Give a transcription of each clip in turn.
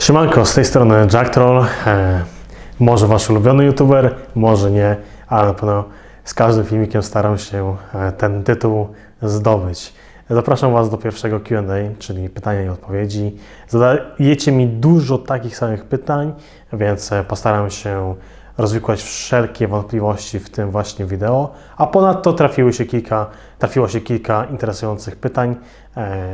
Siemanko, z tej strony Jack Troll. E, może wasz ulubiony youtuber, może nie, ale na pewno z każdym filmikiem staram się e, ten tytuł zdobyć. Zapraszam Was do pierwszego QA, czyli pytania i odpowiedzi. Zadajecie mi dużo takich samych pytań, więc e, postaram się rozwikłać wszelkie wątpliwości w tym właśnie wideo, a ponadto trafiły się kilka, trafiło się kilka interesujących pytań.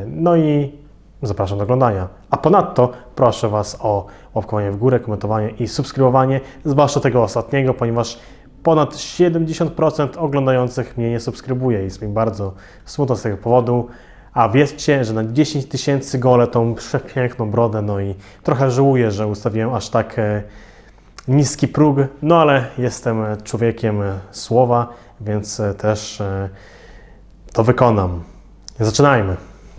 No i Zapraszam do oglądania. A ponadto proszę Was o łapkowanie w górę, komentowanie i subskrybowanie, zwłaszcza tego ostatniego, ponieważ ponad 70% oglądających mnie nie subskrybuje jest mi bardzo smutno z tego powodu. A wierzcie, że na 10 tysięcy gole tą przepiękną brodę, no i trochę żałuję, że ustawiłem aż tak e, niski próg, no ale jestem człowiekiem słowa, więc e, też e, to wykonam. Zaczynajmy.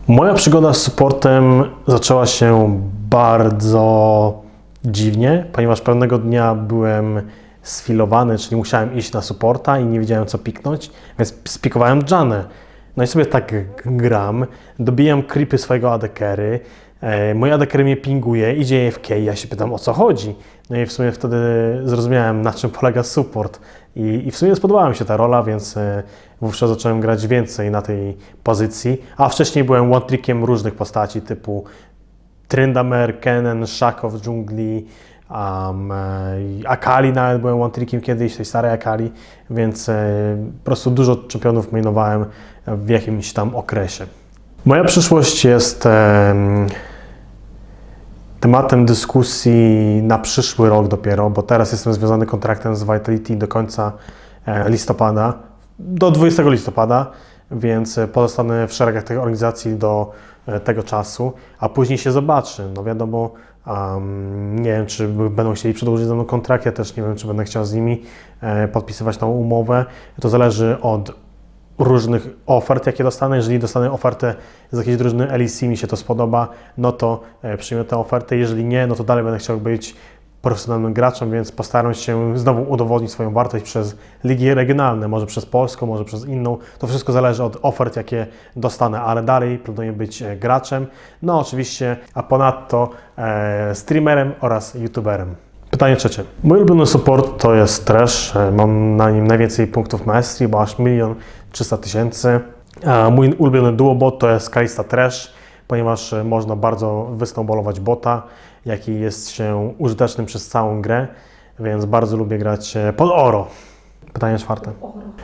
Moja przygoda z supportem zaczęła się bardzo dziwnie, ponieważ pewnego dnia byłem sfilowany, czyli musiałem iść na supporta i nie wiedziałem co piknąć, więc spikowałem Janę. No i sobie tak gram, dobijam creepy swojego adekery, e, moje adekery mnie pinguje, idzie AFK, ja się pytam o co chodzi. No i w sumie wtedy zrozumiałem na czym polega support i, i w sumie spodobała mi się ta rola, więc e, wówczas zacząłem grać więcej na tej pozycji, a wcześniej byłem one-trickiem różnych postaci typu Tryndamere, Kennen, Shaco w dżungli, um, Akali nawet byłem one-trickiem kiedyś, tej starej Akali, więc e, po prostu dużo czempionów mainowałem w jakimś tam okresie. Moja przyszłość jest tematem dyskusji na przyszły rok dopiero, bo teraz jestem związany kontraktem z Vitality do końca e, listopada, do 20 listopada, więc e, pozostanę w szeregach tej organizacji do e, tego czasu, a później się zobaczy. No wiadomo, um, nie wiem, czy będą chcieli przedłużyć ze mną kontrakt, ja też nie wiem, czy będę chciał z nimi podpisywać tą umowę. To zależy od różnych ofert, jakie dostanę. Jeżeli dostanę ofertę z jakiejś drużyny LEC, mi się to spodoba, no to e, przyjmę tę ofertę. Jeżeli nie, no to dalej będę chciał być profesjonalnym graczem, więc postaram się znowu udowodnić swoją wartość przez ligi regionalne, może przez polską, może przez inną. To wszystko zależy od ofert, jakie dostanę, ale dalej planuję być e, graczem. No oczywiście, a ponadto e, streamerem oraz youtuberem. Pytanie trzecie. Mój ulubiony support to jest Trash. E, Mam na nim najwięcej punktów maestrii, bo aż milion 300 tysięcy. A Mój ulubiony duobot to jest Kalista Trash, ponieważ e, można bardzo wysnowballować bota, jaki jest się użytecznym przez całą grę, więc bardzo lubię grać e, pod oro. Pytanie czwarte.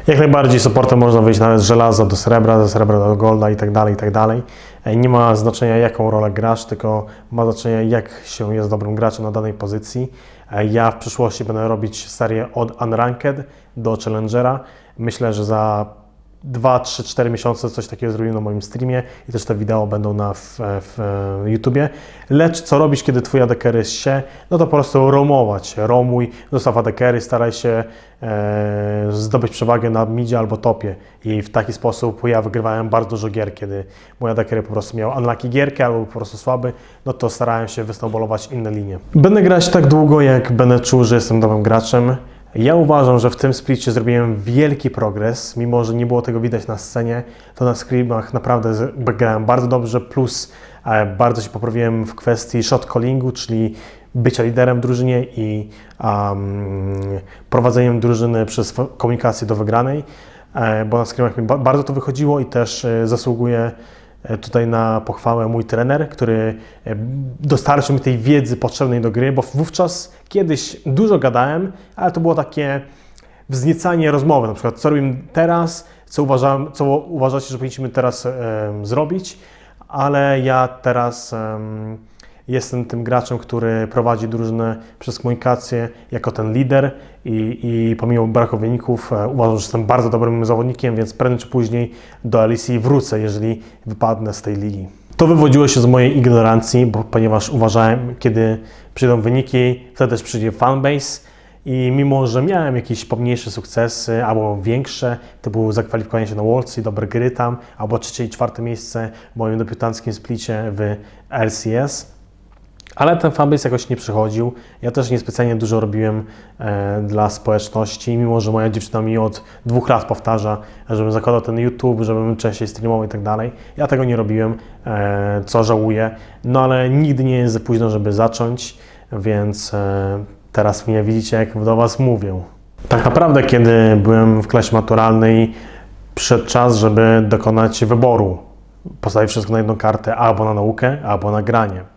Jak najbardziej supportem można wyjść nawet z żelaza do srebra, ze srebra do golda i tak dalej, i tak dalej. E, Nie ma znaczenia jaką rolę grasz, tylko ma znaczenie jak się jest dobrym graczem na danej pozycji. Ja w przyszłości będę robić serię od Unranked do Challengera. Myślę, że za 2, 3, 4 miesiące coś takiego zrobimy na moim streamie i też te wideo będą na w, w e, YouTubie. Lecz co robić, kiedy twój adekery się? No to po prostu romować. Romuj, dostaw adekery, staraj się e, zdobyć przewagę na midzie albo topie. I w taki sposób ja wygrywałem bardzo dużo gier, kiedy mój adekery po prostu miał unlucky gierkę albo po prostu słaby, no to starałem się wysnowballować inne linie. Będę grać tak długo, jak będę czuł, że jestem dobrym graczem. Ja uważam, że w tym splicie zrobiłem wielki progres, mimo że nie było tego widać na scenie, to na screamach naprawdę grałem bardzo dobrze, plus e, bardzo się poprawiłem w kwestii shot callingu, czyli bycia liderem w drużynie i um, prowadzeniem drużyny przez komunikację do wygranej, e, bo na screamach mi ba- bardzo to wychodziło i też e, zasługuje tutaj na pochwałę mój trener, który e, dostarczył mi tej wiedzy potrzebnej do gry, bo wówczas kiedyś dużo gadałem, ale to było takie wzniecanie rozmowy, na przykład co robimy teraz, co, uważam, co uważacie, że powinniśmy teraz em, zrobić, ale ja teraz em, jestem tym graczem, który prowadzi drużynę przez komunikację jako ten lider i, i pomimo braku wyników e, uważam, że jestem bardzo dobrym zawodnikiem, więc prędzej czy później do LEC wrócę, jeżeli wypadnę z tej ligi. To wywodziło się z mojej ignorancji, bo, ponieważ uważałem, kiedy przyjdą wyniki, wtedy też przyjdzie fanbase i mimo, że miałem jakieś pomniejsze sukcesy albo większe, to było zakwalifikowanie się na Worlds i dobre gry tam, albo trzecie i czwarte miejsce w moim debiutanckim splicie w LCS, Ale ten fanbase jakoś nie przychodził. Ja też niespecjalnie dużo robiłem e, dla społeczności, mimo że moja dziewczyna mi od dwóch lat powtarza, żebym zakładał ten YouTube, żebym częściej streamował i tak dalej. Ja tego nie robiłem, e, co żałuję. No ale nigdy nie jest za późno, żeby zacząć, więc e, teraz mnie widzicie, jak do Was mówię. Tak naprawdę, kiedy byłem w klasie maturalnej, przyszedł czas, żeby dokonać wyboru. Postawić wszystko na jedną kartę, albo na naukę, albo na granie.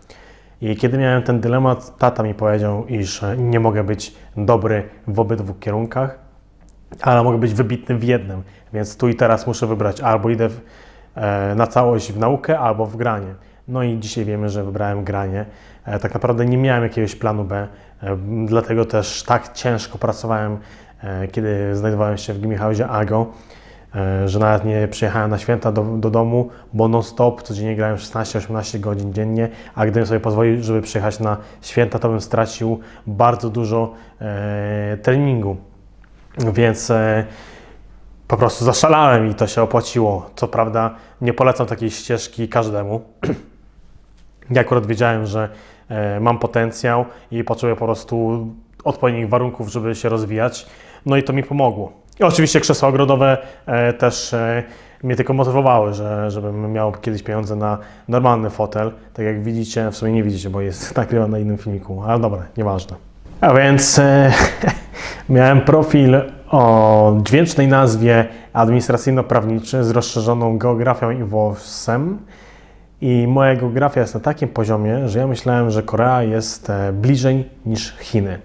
I kiedy miałem ten dylemat, tata mi powiedział, iż nie mogę być dobry w obydwu kierunkach, ale mogę być wybitny w jednym. Więc tu i teraz muszę wybrać albo idę w, e, na całość w naukę, albo w granie. No i dzisiaj wiemy, że wybrałem granie. E, tak naprawdę nie miałem jakiegoś planu B, e, dlatego też tak ciężko pracowałem, e, kiedy znajdowałem się w Gimmichausie Ago, e, że nawet nie przyjechałem na święta do, do domu, bo non-stop codziennie grałem 16-18 godzin dziennie, a gdybym sobie pozwolił, żeby przyjechać na święta, to bym stracił bardzo dużo e, treningu. Więc e, po prostu zaszalałem i to się opłaciło. Co prawda nie polecam takiej ścieżki każdemu. Ja akurat wiedziałem, że e, mam potencjał i potrzebuję po prostu odpowiednich warunków, żeby się rozwijać. No i to mi pomogło. I oczywiście krzesła ogrodowe e, też e, mnie tylko motywowały, że, żebym miał kiedyś pieniądze na normalny fotel. Tak jak widzicie, w sumie nie widzicie, bo jest nagrywany na innym filmiku, ale dobra, nieważne. A więc e, miałem profil o dźwięcznej nazwie administracyjno-prawniczy z rozszerzoną geografią i WOS-em. I moja geografia jest na takim poziomie, że ja myślałem, że Korea jest bliżej niż Chiny.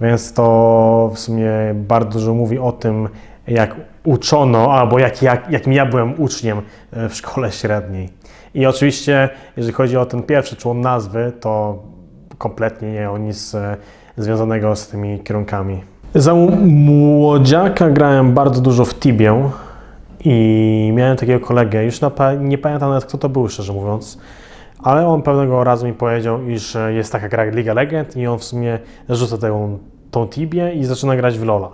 Więc to w sumie bardzo dużo mówi o tym, jak uczono, albo jak, jak, jakim ja byłem uczniem e, w szkole średniej. I oczywiście, jeżeli chodzi o ten pierwszy człon nazwy, to kompletnie nie o nic e, związanego z tymi kierunkami. Za młodziaka grałem bardzo dużo w Tibię i miałem takiego kolegę, już na, nie pamiętam nawet kto to był, szczerze mówiąc, ale on pewnego razu mi powiedział, iż jest taka gra jak Liga Legend i on w sumie rzuca tą, tą Tibię i zaczyna grać w Lola.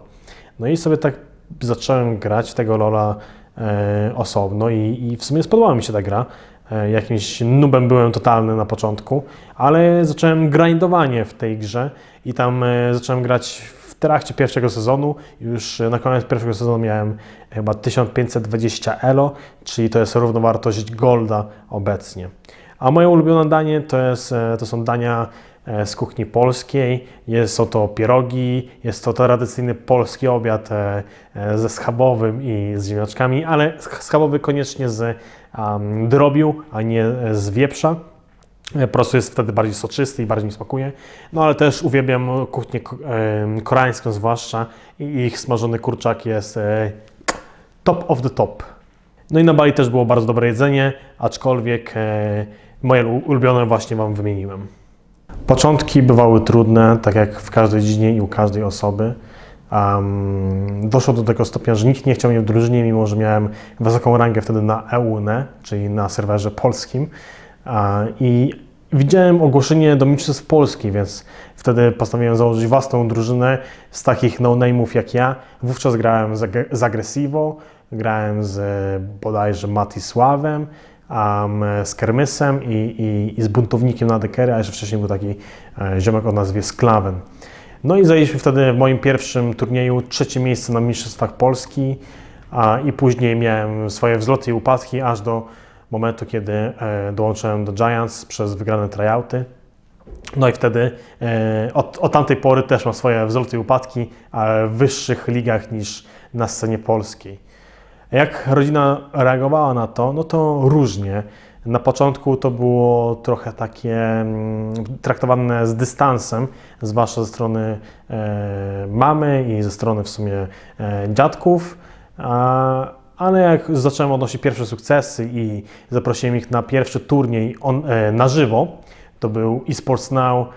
No i sobie tak zacząłem grać tego Lola e, osobno i, i w sumie spodobała mi się ta gra. E, jakimś nubem byłem totalny na początku, ale zacząłem grindowanie w tej grze i tam e, zacząłem grać w trakcie pierwszego sezonu. Już na koniec pierwszego sezonu miałem chyba 1520 elo, czyli to jest równowartość golda obecnie. A moje ulubione danie to, jest, e, to są dania e, z kuchni polskiej. Jest, są to pierogi, jest to tradycyjny polski obiad e, ze schabowym i z ziemniaczkami, ale schabowy koniecznie z um, drobiu, a nie z wieprza. Po prostu jest wtedy bardziej soczysty i bardziej mi smakuje. No ale też uwielbiam kuchnię koreańską zwłaszcza i ich smażony kurczak jest top of the top. No i na Bali też było bardzo dobre jedzenie, aczkolwiek moje ulubione właśnie Wam wymieniłem. Początki bywały trudne, tak jak w każdej dziedzinie i u każdej osoby. Um, doszło do tego stopnia, że nikt nie chciał mnie w drużynie, mimo że miałem wysoką rangę wtedy na EUNE, czyli na serwerze polskim. I widziałem ogłoszenie do Mistrzostw Polski, więc wtedy postanowiłem założyć własną drużynę z takich no-name'ów jak ja. Wówczas grałem z Agresivo, grałem z bodajże Matisławem, um, z Kermysem i, i, i, z buntownikiem na Dekery, a jeszcze wcześniej był taki e, ziomek o nazwie Sklaven. No i zajęliśmy wtedy w moim pierwszym turnieju trzecie miejsce na Mistrzostwach Polski a, i później miałem swoje wzloty i upadki aż do momentu, kiedy e, dołączyłem do Giants przez wygrane tryouty. No i wtedy e, od, od tamtej pory też mam swoje wzloty i upadki, w wyższych ligach niż na scenie polskiej. Jak rodzina reagowała na to? No to różnie. Na początku to było trochę takie mm, traktowane z dystansem, zwłaszcza ze strony e, mamy i ze strony w sumie e, dziadków. ale jak zacząłem odnosić pierwsze sukcesy i zaprosiłem ich na pierwszy turniej on, e, na żywo, to był eSports Now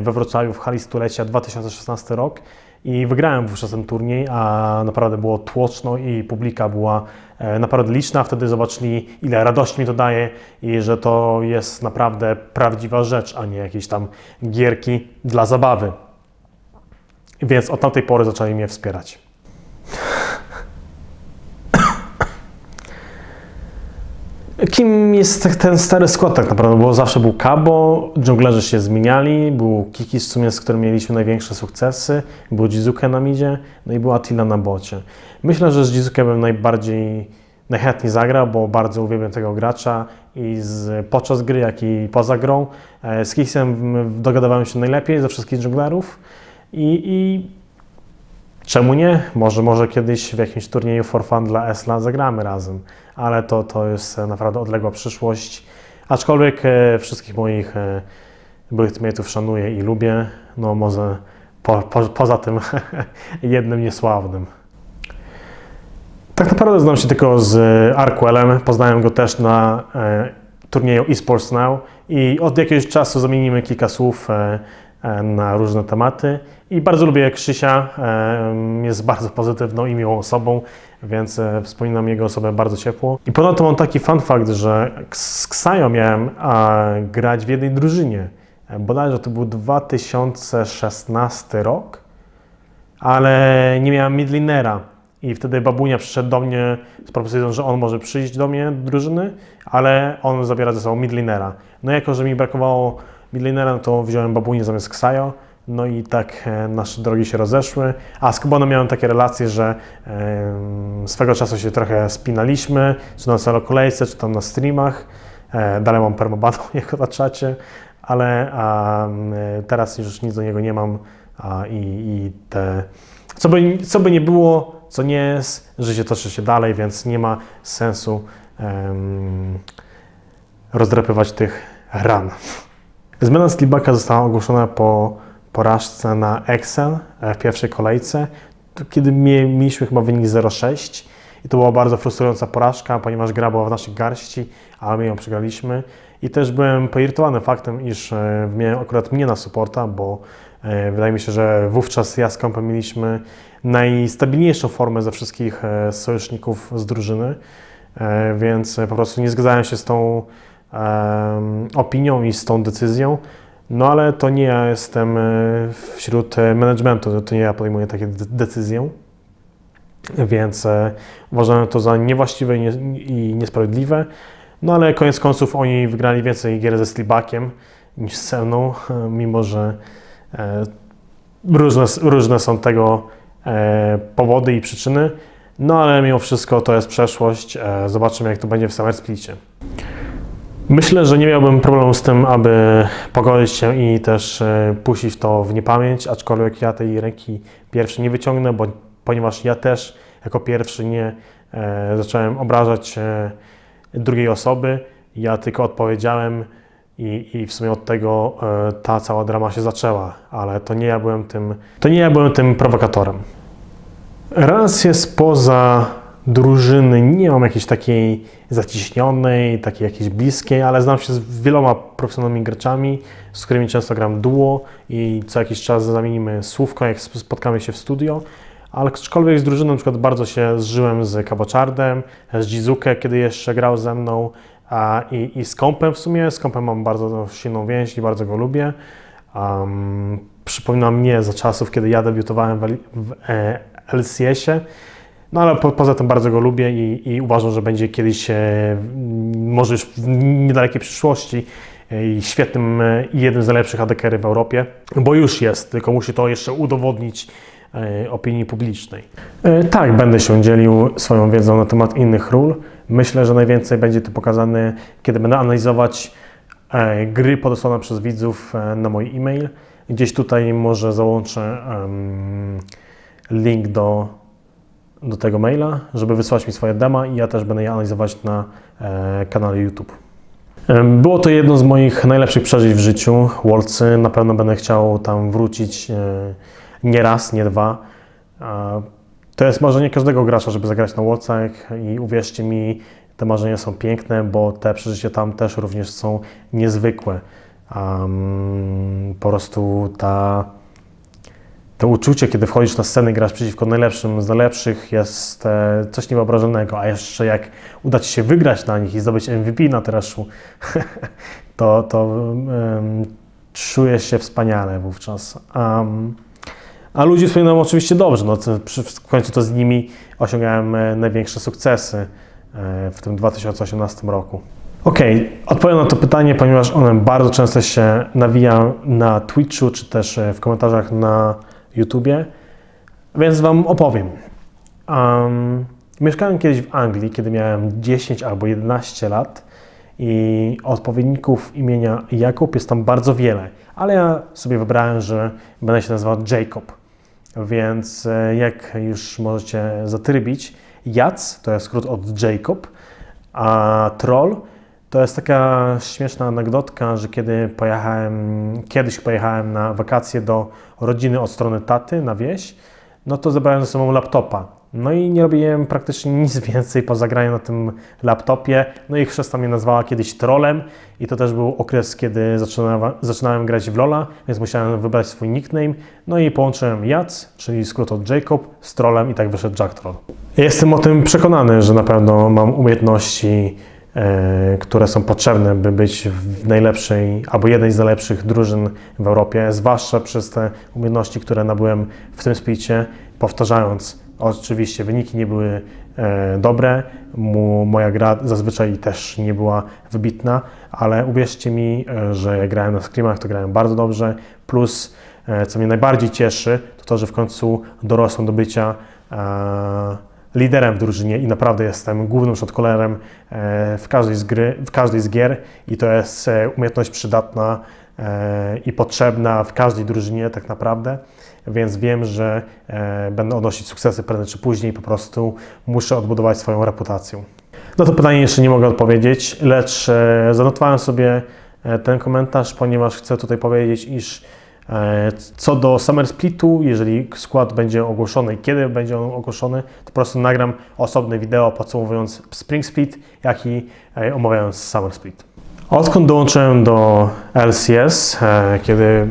we Wrocławiu w hali stulecia 2016 rok i wygrałem wówczas ten turniej, a naprawdę było tłoczno i publika była e, naprawdę liczna. Wtedy zobaczyli, ile radości mi to daje i że to jest naprawdę prawdziwa rzecz, a nie jakieś tam gierki dla zabawy. Więc od tamtej pory zaczęli mnie wspierać. Kim jest ten stary skład tak naprawdę? Bo zawsze był Kabo, dżunglerzy się zmieniali, był Kikis w sumie, z którym mieliśmy największe sukcesy, był Jizuke na midzie, no i był Attila na bocie. Myślę, że z Jizuke bym najbardziej, najchętniej zagrał, bo bardzo uwielbiam tego gracza i z, podczas gry, jak i poza grą. E, Z Kikisem dogadywałem się najlepiej ze wszystkich dżunglerów i, i Czemu nie? Może, może kiedyś w jakimś turnieju for fun dla Esla zagramy razem, ale to, to jest e, naprawdę odległa przyszłość. Aczkolwiek e, wszystkich moich e, byłych teammateów szanuję i lubię, no może po, po, poza tym jednym niesławnym. Tak naprawdę znam się tylko z Arquelem, poznałem go też na turnieju eSports Now i od jakiegoś czasu zamienimy kilka słów na różne tematy i bardzo lubię Krzysia, e, jest bardzo pozytywną i miłą osobą, więc e, wspominam jego osobę bardzo ciepło. I ponadto mam taki fun fact, że z Ksajo miałem grać w jednej drużynie, E, bodajże to był 2016 rok, ale nie miałem midlinera. I wtedy babunia przyszedł do mnie z propozycją, że on może przyjść do mnie do drużyny, ale on zabiera ze sobą midlinera. No jako, że mi brakowało midlinera, no to wziąłem babunię zamiast Ksajo. No i tak e, nasze drogi się rozeszły. A z Kubonem miałem takie relacje, że swego czasu się trochę spinaliśmy, czy na solo kolejce, czy tam na streamach. E, dalej mam permabanu jako na czacie, ale e, teraz już nic do niego nie mam i, i te co by, co by nie było, co nie jest, życie toczy się dalej, więc nie ma sensu em, rozdrapywać tych ran. Zmiana Slibaka została ogłoszona po porażce na Excel e, w pierwszej kolejce, kiedy mie- mieliśmy chyba wynik 0,6 i to była bardzo frustrująca porażka, ponieważ gra była w naszych garści, ale my ją przegraliśmy. I też byłem poirytowany faktem, iż e, miałem akurat mnie na supporta, bo e, wydaje mi się, że wówczas ja z mieliśmy najstabilniejszą formę ze wszystkich sojuszników z drużyny, więc po prostu nie zgadzałem się z tą opinią i z tą decyzją. No ale to nie ja jestem e, wśród e, managementu, to nie ja podejmuję takie de- decyzje. Więc e, uważałem to za niewłaściwe i nie- i niesprawiedliwe. No ale koniec końców oni wygrali więcej gier ze Slibakiem niż ze mną, mimo że różne, różne są tego powody i przyczyny. No ale mimo wszystko to jest przeszłość. Zobaczymy jak to będzie w Summer Splicie. Myślę, że nie miałbym problemu z tym, aby pogodzić się i też e, puścić to w niepamięć, aczkolwiek ja tej ręki pierwszy nie wyciągnę, bo, ponieważ ja też jako pierwszy nie e, zacząłem obrażać e, drugiej osoby. Ja tylko odpowiedziałem i, i w sumie od tego e, ta cała drama się zaczęła, ale to nie ja byłem tym, to nie ja byłem tym prowokatorem. Relacje spoza drużyny nie mam jakiejś takiej zaciśnionej, takiej jakiejś bliskiej, ale znam się z wieloma profesjonalnymi graczami, z którymi często gram duo i co jakiś czas zamienimy słówko, jak sp- spotkamy się w studio. Ale aczkolwiek z drużyną na przykład bardzo się zżyłem z Kaboczardem, z Jizuke, kiedy jeszcze grał ze mną a, i, i z Kompem w sumie. Z Kompem mam bardzo silną więź i bardzo go lubię. Um, przypomina mnie za czasów, kiedy ja debiutowałem w, w e, LCS-ie. No ale po, poza tym bardzo go lubię i, i uważam, że będzie kiedyś, e, może już w niedalekiej przyszłości, e, świetnym e, i jednym z najlepszych ADKR w Europie, bo już jest, tylko musi to jeszcze udowodnić e, opinii publicznej. Tak, będę się dzielił swoją wiedzą na temat innych ról. Myślę, że najwięcej będzie to pokazane, kiedy będę analizować gry podesłane przez widzów na mój e-mail. Gdzieś tutaj może załączę link do, do tego maila, żeby wysłać mi swoje dema i ja też będę je analizować na e, kanale YouTube. Było to jedno z moich najlepszych przeżyć w życiu. Worldsy, na pewno będę chciał tam wrócić e, nie raz, nie dwa. To jest marzenie każdego gracza, żeby zagrać na Worldsach i uwierzcie mi, te marzenia są piękne, bo te przeżycia tam też również są niezwykłe. Am, po prostu ta, to uczucie, kiedy wchodzisz na scenę i grasz przeciwko najlepszym z najlepszych jest e, coś niewyobrażalnego, a jeszcze jak uda Ci się wygrać na nich i zdobyć MVP na Tereszu, to, to um, się wspaniale wówczas. Um, a ludzi wspominam oczywiście dobrze, no, w końcu to z nimi osiągałem e, największe sukcesy. e, w tym 2018 roku. Okej, odpowiem na to pytanie, ponieważ ono bardzo często się nawija na Twitchu, czy też w komentarzach na YouTubie, więc Wam opowiem. Um, mieszkałem kiedyś w Anglii, kiedy miałem 10 albo 11 lat i odpowiedników imienia Jakub jest tam bardzo wiele, ale ja sobie wybrałem, że będę się nazywał Jacob. Więc e, jak już możecie zatrybić, Jac to jest skrót od Jacob, a Troll to jest taka śmieszna anegdotka, że kiedy pojechałem, kiedyś pojechałem na wakacje do rodziny od strony taty na wieś, no to zabrałem ze sobą laptopa. No i nie robiłem praktycznie nic więcej poza graniem na tym laptopie. No i chrzesta mnie nazwała kiedyś trolem i to też był okres, kiedy zaczyna, zaczynałem grać w Lola, więc musiałem wybrać swój nickname. No i połączyłem Jac, czyli skrót od Jacob, z trolem i tak wyszedł Jack Troll. Jestem o tym przekonany, że na pewno mam umiejętności, które są potrzebne, by być w najlepszej albo jednej z najlepszych drużyn w Europie, zwłaszcza przez te umiejętności, które nabyłem w tym splicie, powtarzając Oczywiście wyniki nie były e, dobre, moja gra zazwyczaj też nie była wybitna, ale uwierzcie mi, e, że jak grałem na scrimach, to grałem bardzo dobrze. Plus, e, co mnie najbardziej cieszy, to to, że w końcu dorosłem do bycia e, liderem w drużynie i naprawdę jestem głównym shotcallerem e, w każdej z gry, w każdej z gier i to jest e, umiejętność przydatna e, i potrzebna w każdej drużynie tak naprawdę więc wiem, że będę odnosić sukcesy prędzej czy później, po prostu muszę odbudować swoją reputację. Na to pytanie jeszcze nie mogę odpowiedzieć, lecz zanotowałem sobie ten komentarz, ponieważ chcę tutaj powiedzieć, iż co do Summer Splitu, jeżeli skład będzie ogłoszony i kiedy będzie on ogłoszony, to po prostu nagram osobne wideo podsumowując Spring Split, jak i e, omawiając Summer Split. Odkąd dołączyłem do LCS, e, kiedy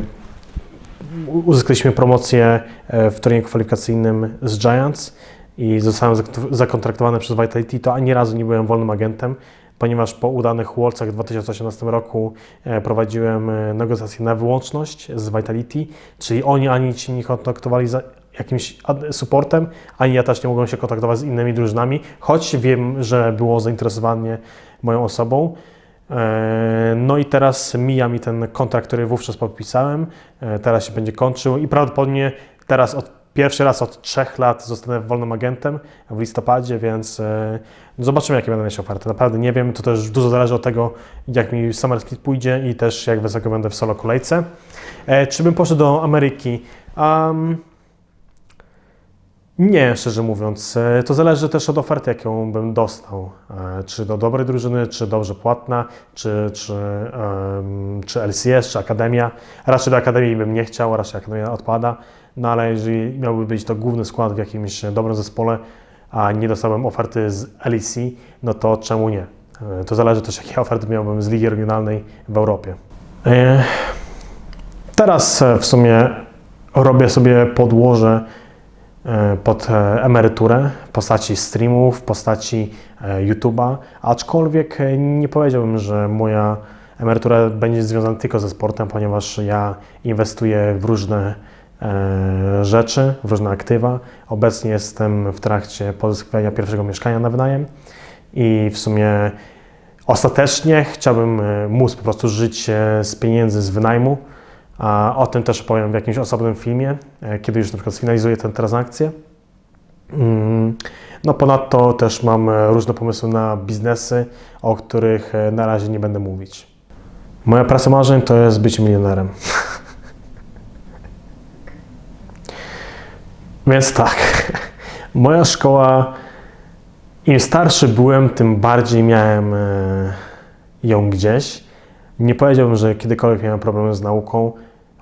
uzyskaliśmy promocję e, w turnieju kwalifikacyjnym z Giants i zostałem zak- zakontraktowany przez Vitality, to ani razu nie byłem wolnym agentem, ponieważ po udanych Worldsach w 2018 roku e, prowadziłem e, negocjacje na wyłączność z Vitality, czyli oni ani się nie kontaktowali z jakimś supportem, ani ja też nie mogłem się kontaktować z innymi drużynami, choć wiem, że było zainteresowanie moją osobą. E, No i teraz mija mi ten kontrakt, który wówczas podpisałem. Teraz się będzie kończył i prawdopodobnie teraz od, pierwszy raz od trzech lat zostanę wolnym agentem w listopadzie, więc e, no zobaczymy, jakie będą mieć oferty. Naprawdę nie wiem, to też dużo zależy od tego, jak mi Summer Split pójdzie i też jak wysoko będę w solo kolejce. E, Czy bym poszedł do Ameryki? Um, nie, szczerze mówiąc. E, To zależy też od oferty, jaką bym dostał. Czy do dobrej drużyny, czy dobrze płatna, czy, czy, em, czy LCS, czy Akademia. Raczej do Akademii bym nie chciał, raczej Akademia odpada. No ale jeżeli miałby być to główny skład w jakimś dobrym zespole, a nie dostałem oferty z LEC, no to czemu nie? E, To zależy też, jakie oferty miałbym z Ligi Regionalnej w Europie. E, Teraz e, w sumie robię sobie podłoże pod emeryturę w postaci streamów, w postaci YouTube'a, aczkolwiek nie powiedziałbym, że moja emerytura będzie związana tylko ze sportem, ponieważ ja inwestuję w różne rzeczy, w różne aktywa. Obecnie jestem w trakcie pozyskiwania pierwszego mieszkania na wynajem i w sumie ostatecznie chciałbym e, móc po prostu żyć e, z pieniędzy z wynajmu, a o tym też powiem w jakimś osobnym filmie, e, kiedy już na przykład sfinalizuję tę transakcję. Mm, No ponadto też mam e, różne pomysły na biznesy, o których e, na razie nie będę mówić. Moja praca marzeń to jest być milionerem. Więc tak, moja szkoła, im starszy byłem, tym bardziej miałem e, ją gdzieś. Nie powiedziałbym, że kiedykolwiek miałem problemy z nauką.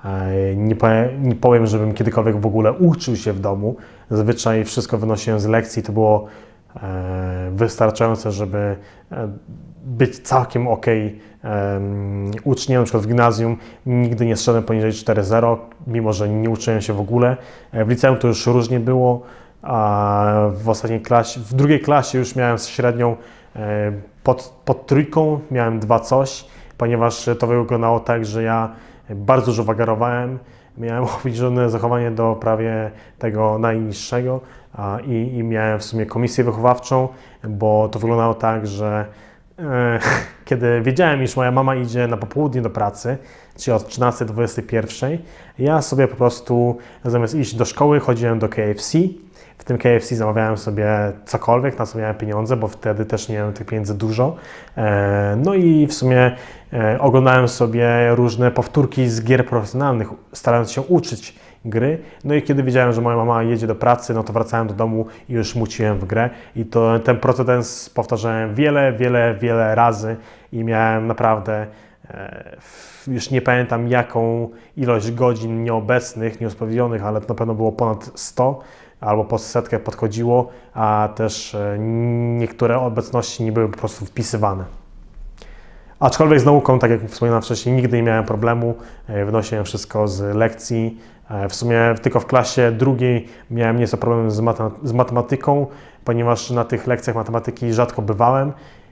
E, Nie, powie, nie powiem, żebym kiedykolwiek w ogóle uczył się w domu. Zazwyczaj wszystko wynosiłem z lekcji, to było e, wystarczające, żeby być całkiem ok uczniem. Na przykład w gimnazjum nigdy nie zszedłem poniżej 4.0, mimo że nie uczyłem się w ogóle. E, W liceum to już różnie było, a w ostatniej klasie, w drugiej klasie już miałem średnią e, pod, pod trójką, miałem dwa coś, ponieważ to wyglądało tak, że ja bardzo dużo wagarowałem, Miałem obniżone zachowanie do prawie tego najniższego i, i miałem w sumie komisję wychowawczą, bo to wyglądało tak, że kiedy wiedziałem, iż moja mama idzie na popołudnie do pracy, czyli od 13 do 21, ja sobie po prostu zamiast iść do szkoły chodziłem do KFC. W tym KFC zamawiałem sobie cokolwiek, na co miałem pieniądze, bo wtedy też nie miałem tych pieniędzy dużo. E, No i w sumie e, oglądałem sobie różne powtórki z gier profesjonalnych, starając się uczyć gry. No i kiedy wiedziałem, że moja mama jedzie do pracy, no to wracałem do domu i już muciłem w grę. I to ten procedens powtarzałem wiele, wiele, wiele razy i miałem naprawdę e, już nie pamiętam jaką ilość godzin nieobecnych, nieusprawiedliwionych, ale to na pewno było ponad 100 albo po setkę podchodziło, a też e, niektóre obecności nie były po prostu wpisywane. Aczkolwiek z nauką, tak jak wspominałem wcześniej, nigdy nie miałem problemu, e, wynosiłem wszystko z lekcji. E, W sumie tylko w klasie drugiej miałem nieco problem z, z matematyką, ponieważ na tych lekcjach matematyki rzadko bywałem,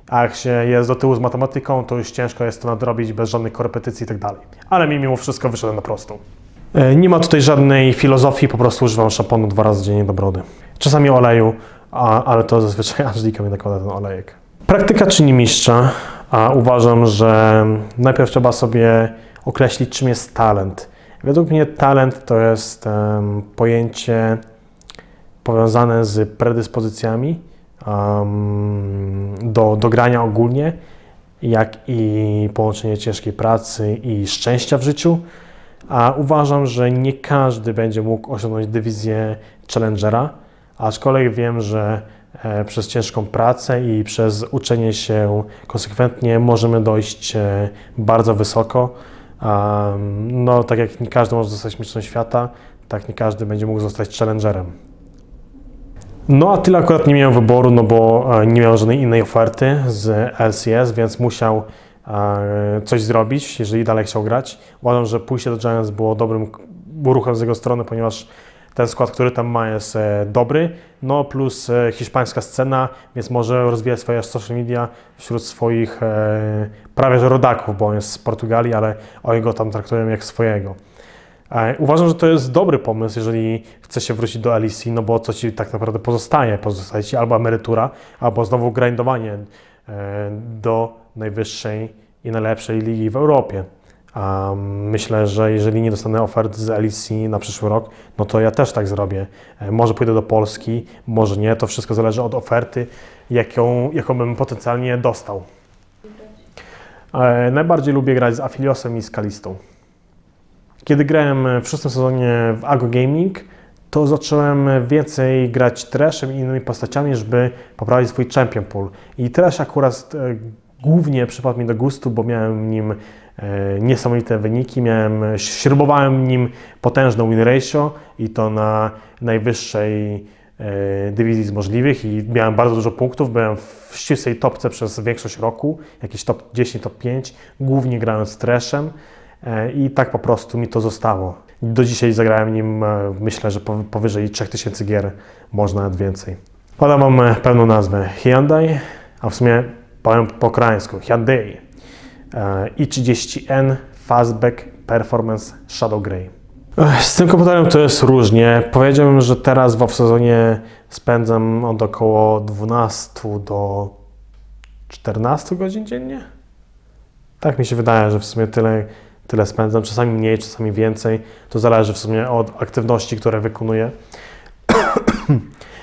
a jak się jest do tyłu z matematyką, to już ciężko jest to nadrobić bez żadnych korepetycji i tak dalej. Ale mi mimo wszystko wyszedłem na prostą. E, Nie ma tutaj żadnej filozofii, po prostu używam szamponu dwa razy dziennie do brody. Czasami oleju, a, ale to zazwyczaj Angelika mi nakłada ten olejek. Praktyka czyni mistrza, a uważam, że najpierw trzeba sobie określić, czym jest talent. Według mnie talent to jest em, pojęcie powiązane z predyspozycjami em, do, do grania ogólnie, jak i połączenie ciężkiej pracy i szczęścia w życiu. A uważam, że nie każdy będzie mógł osiągnąć dywizję challengera, aczkolwiek wiem, że e, przez ciężką pracę i przez uczenie się konsekwentnie możemy dojść e, bardzo wysoko. No, tak jak nie każdy może zostać mistrzem świata, tak nie każdy będzie mógł zostać challengerem. No a tyle akurat nie miałem wyboru, no bo e, nie miał żadnej innej oferty z LCS, więc musiał e, coś zrobić, jeżeli dalej chciał grać. Uważam, że pójście do Giants było dobrym ruchem z jego strony, ponieważ ten skład, który tam ma jest e, dobry, no plus e, hiszpańska scena, więc może rozwijać swoje social media wśród swoich e, prawie że rodaków, bo on jest z Portugalii, ale oni go tam traktują jak swojego. Uważam, że to jest dobry pomysł, jeżeli chce się wrócić do LEC, no bo co ci tak naprawdę pozostaje? Pozostaje ci albo emerytura, albo znowu grindowanie do najwyższej i najlepszej ligi w Europie. Myślę, że jeżeli nie dostanę ofert z LEC na przyszły rok, no to ja też tak zrobię. E, Może pójdę do Polski, może nie, to wszystko zależy od oferty, jaką, jaką bym potencjalnie dostał. E, Najbardziej lubię grać z Afiliosem i z Kalistą. Kiedy grałem w szóstym sezonie w Ago Gaming, to zacząłem więcej grać Trashem i innymi postaciami, żeby poprawić swój champion pool. I Trash akurat e, głównie przypadł mi do gustu, bo miałem nim e, niesamowite wyniki, miałem, śrubowałem nim potężną win ratio i to na najwyższej e, dywizji z możliwych i miałem bardzo dużo punktów, byłem w ścisłej topce przez większość roku, jakieś top 10, top 5, głównie grając z Trashem. E, I tak po prostu mi to zostało. Do dzisiaj zagrałem nim, myślę, że po- powyżej 3000 gier, może nawet więcej. Podam Wam pełną nazwę Hyundai, a w sumie powiem po koreańsku Hyundai e, i30N Fastback Performance Shadow Grey. Z tym komputerem to jest różnie. Powiedziałbym, że teraz w sezonie spędzam od około 12 do 14 godzin dziennie. Tak mi się wydaje, że w sumie tyle, tyle spędzam. Czasami mniej, czasami więcej. To zależy w sumie od aktywności, które wykonuję.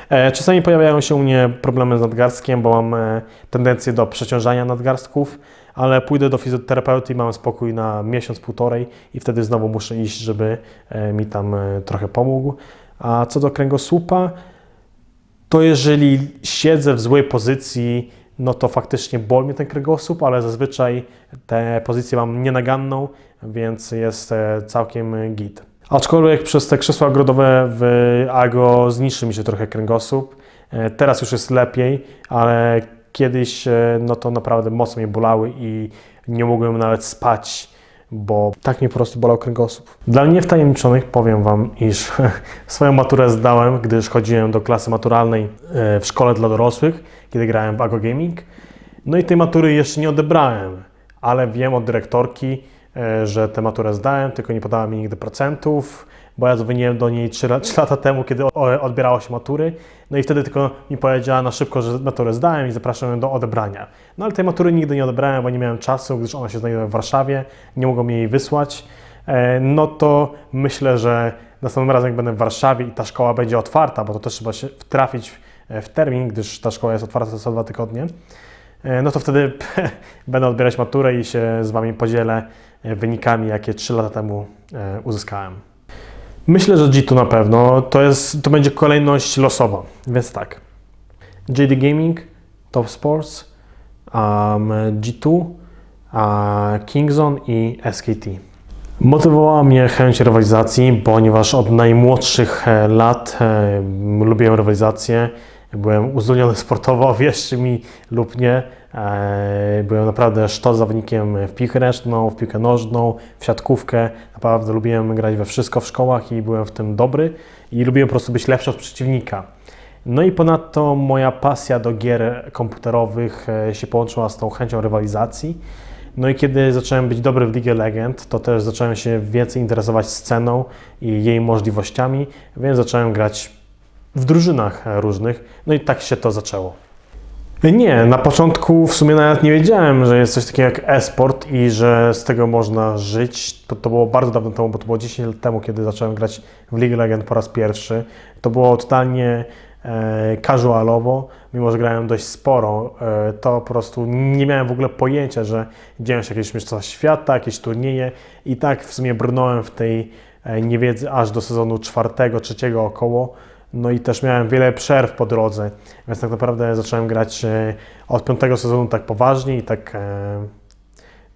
E, Czasami pojawiają się u mnie problemy z nadgarstkiem, bo mam e, tendencję do przeciążania nadgarstków, ale pójdę do fizjoterapeuty i mam spokój na miesiąc, półtorej i wtedy znowu muszę iść, żeby e, mi tam trochę pomógł. A co do kręgosłupa, to jeżeli siedzę w złej pozycji, no to faktycznie boli mnie ten kręgosłup, ale zazwyczaj tę pozycję mam nienaganną, więc jest całkiem git. Aczkolwiek przez te krzesła ogrodowe w Ago zniszczy mi się trochę kręgosłup. E, Teraz już jest lepiej, ale kiedyś e, no to naprawdę mocno mnie bolały i nie mogłem nawet spać, bo tak mnie po prostu bolał kręgosłup. Dla mnie wtajemniczonych powiem Wam, iż swoją maturę zdałem, gdyż chodziłem do klasy maturalnej e, w szkole dla dorosłych, kiedy grałem w Ago Gaming. No i tej matury jeszcze nie odebrałem, ale wiem od dyrektorki, że tę maturę zdałem, tylko nie podała mi nigdy procentów, bo ja dzwoniłem do niej 3, lata temu, kiedy odbierało się matury, no i wtedy tylko mi powiedziała na szybko, że maturę zdałem i zapraszam ją do odebrania. No ale tej matury nigdy nie odebrałem, bo nie miałem czasu, gdyż ona się znajduje w Warszawie, nie mogą mi jej wysłać. E, No to myślę, że następnym razem, jak będę w Warszawie i ta szkoła będzie otwarta, bo to też trzeba się trafić e, w termin, gdyż ta szkoła jest otwarta co dwa tygodnie, e, no to wtedy będę odbierać maturę i się z Wami podzielę e, wynikami, jakie 3 lata temu e, uzyskałem. Myślę, że G2 na pewno. To, jest, to będzie kolejność losowa, więc tak. JD Gaming, Top Sports, um, G2, a Kingzone i SKT. Motywowała mnie chęć rywalizacji, ponieważ od najmłodszych e, lat e, lubiłem rywalizację. Byłem uzdolniony sportowo, wierzcie mi lub nie. E, byłem naprawdę sztos zawodnikiem w piłkę ręczną, w piłkę nożną, w siatkówkę. Naprawdę lubiłem grać we wszystko w szkołach i byłem w tym dobry. I lubiłem po prostu być lepszy od przeciwnika. No i ponadto moja pasja do gier komputerowych e, się połączyła z tą chęcią rywalizacji. No i kiedy zacząłem być dobry w League of Legends, to też zacząłem się więcej interesować sceną i jej możliwościami, więc zacząłem grać w drużynach różnych. No i tak się to zaczęło. Nie, na początku w sumie nawet nie wiedziałem, że jest coś takiego jak e-sport i że z tego można żyć. To, to było bardzo dawno temu, bo to było 10 lat temu, kiedy zacząłem grać w League of Legends po raz pierwszy. To było totalnie e, casualowo, mimo że grałem dość sporo, e, to po prostu nie miałem w ogóle pojęcia, że dzieją się jakieś mistrzostwa świata, jakieś turnieje i tak w sumie brnąłem w tej e, niewiedzy aż do sezonu czwartego, trzeciego około. No i też miałem wiele przerw po drodze, więc tak naprawdę zacząłem grać e, od piątego sezonu tak poważnie i tak, e,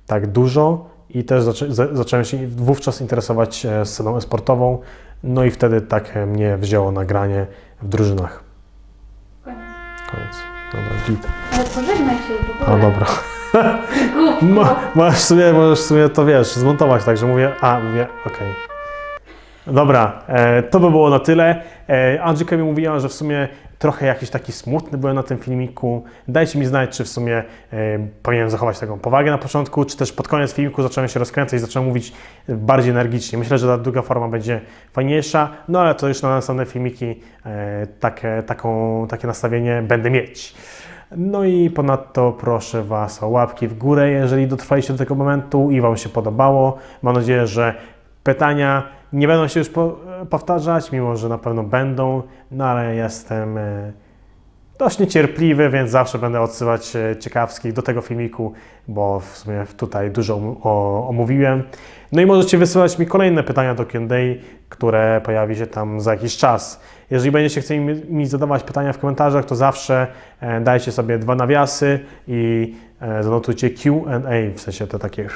tak dużo i też zacząłem się wówczas interesować e, sceną sportową, no i wtedy tak mnie wzięło nagranie w drużynach. Koniec. Koniec. Dobra, git. Ale pożegnaj się w ogóle. dobra. Głupko. Mo- Możesz w sumie, możesz w sumie to wiesz, zmontować tak, że mówię, a mówię, okej. Dobra, e, to by było na tyle. E, Andrzejka mi mówiła, że w sumie trochę jakiś taki smutny byłem na tym filmiku. Dajcie mi znać, czy w sumie e, powinienem zachować taką powagę na początku, czy też pod koniec filmiku zacząłem się rozkręcać i zacząłem mówić bardziej energicznie. Myślę, że ta druga forma będzie fajniejsza, no ale to już na następne filmiki takie, taką, takie nastawienie będę mieć. No i ponadto proszę Was o łapki w górę, jeżeli dotrwaliście do tego momentu i Wam się podobało. Mam nadzieję, że pytania nie będą się już po, powtarzać, mimo że na pewno będą, no ale jestem e, dość niecierpliwy, więc zawsze będę odsyłać e, ciekawskich do tego filmiku, bo w sumie tutaj dużo omówiłem. No i możecie wysyłać mi kolejne pytania do Q&A, które pojawi się tam za jakiś czas. Jeżeli będziecie chcieli mi, zadawać pytania w komentarzach, to zawsze e, dajcie sobie dwa nawiasy i zanotujcie Q&A, w sensie te takie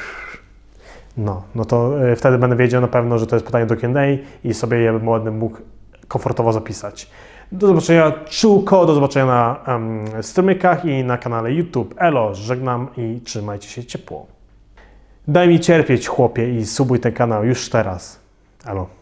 no, no to e, wtedy będę wiedział na pewno, że to jest pytanie do Q&A i sobie je mógł komfortowo zapisać. Do zobaczenia, czułko, do zobaczenia na um, strumykach i na kanale YouTube. Elo, żegnam i trzymajcie się ciepło. Daj mi cierpieć, chłopie, i subuj ten kanał już teraz. Elo.